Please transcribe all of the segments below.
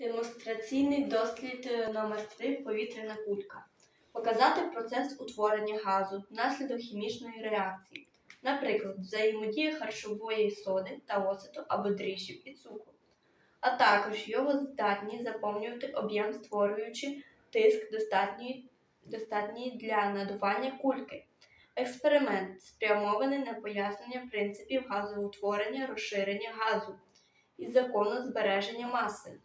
Демонстраційний дослід е, номер 3 повітряна кулька. Показати процес утворення газу внаслідок хімічної реакції, наприклад, взаємодії харчової соди та оцету або дріжджів і цукру, а також його здатні заповнювати об'єм, створюючи тиск достатній, достатній для надування кульки. Експеримент спрямований на пояснення принципів газоутворення, розширення газу і закону збереження маси.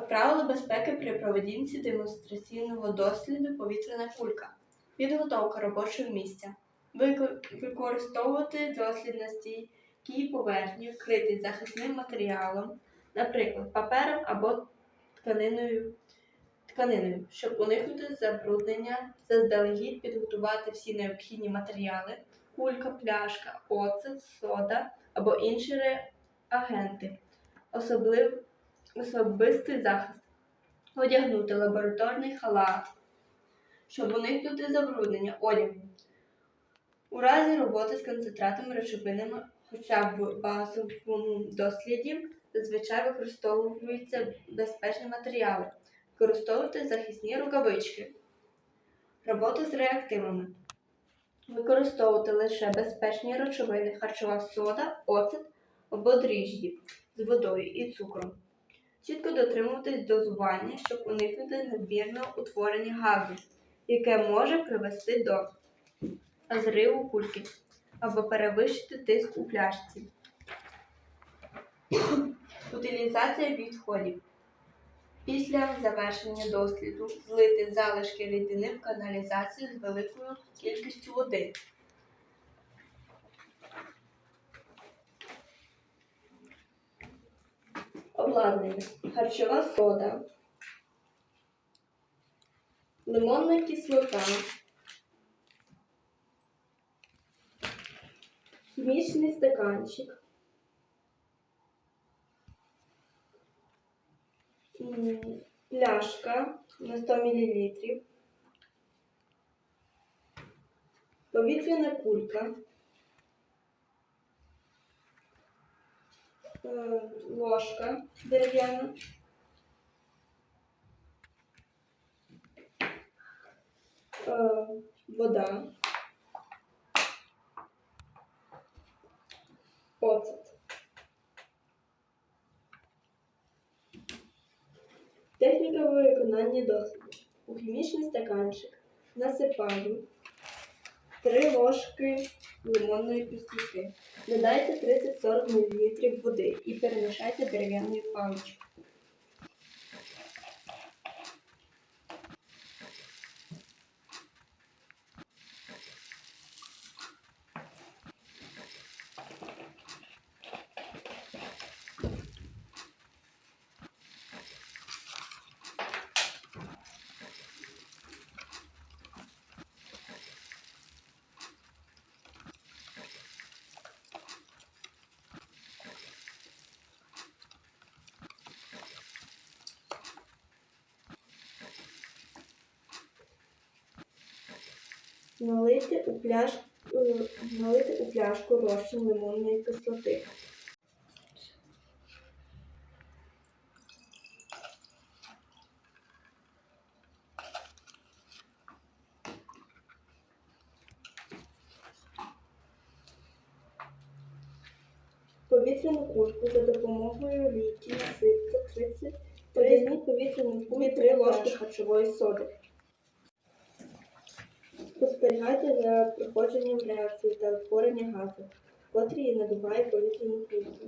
Правила безпеки при проведінці демонстраційного досліду повітряна кулька. Підготовка робочого місця. Використовувати дослід на стійкій поверхні, вкритий захисним матеріалом, наприклад, папером або тканиною, тканиною, щоб уникнути забруднення, заздалегідь підготувати всі необхідні матеріали, кулька, пляшка, оцет, сода або інші реагенти. Особливо особистий захист, одягнути лабораторний халат, щоб уникнути забруднення одягу. У разі роботи з концентратами речовинами, хоча б в базовому досліді, зазвичай використовуються безпечні матеріали, використовувати захисні рукавички, робота з реактивами. Використовувати лише безпечні речовини, харчова сода, оцет або дріжджі з водою і цукром. Чітко дотримуватись дозування, щоб уникнути надмірного утворення газу, яке може привести до зриву кульки або перевищити тиск у пляшці. Утилізація відходів. Після завершення досліду злити залишки рідини в каналізацію з великою кількістю води. Обладнання. Харчова сода. Лимонна кислота. Хімічний стаканчик. Пляшка на 100 мл. Повітряна кулька. Ложка дерев'яна. Е, Вода. Оцет. Техніка виконання досліду. У хімічний стаканчик насипаю 3 ложки лимонної кислоти. Додайте 30-40 мл води і перемішайте дерев'яною паличкою. Налити у пляшку, налити у пляшку розчин лимонної кислоти. Повітряну кульку за допомогою ліки насипте 30 Візьміть повітряну кульку 3 ложки харчової соди. Спостерігайте за проходженням реакції та утворення газу, котрі надуває повітряну кульку.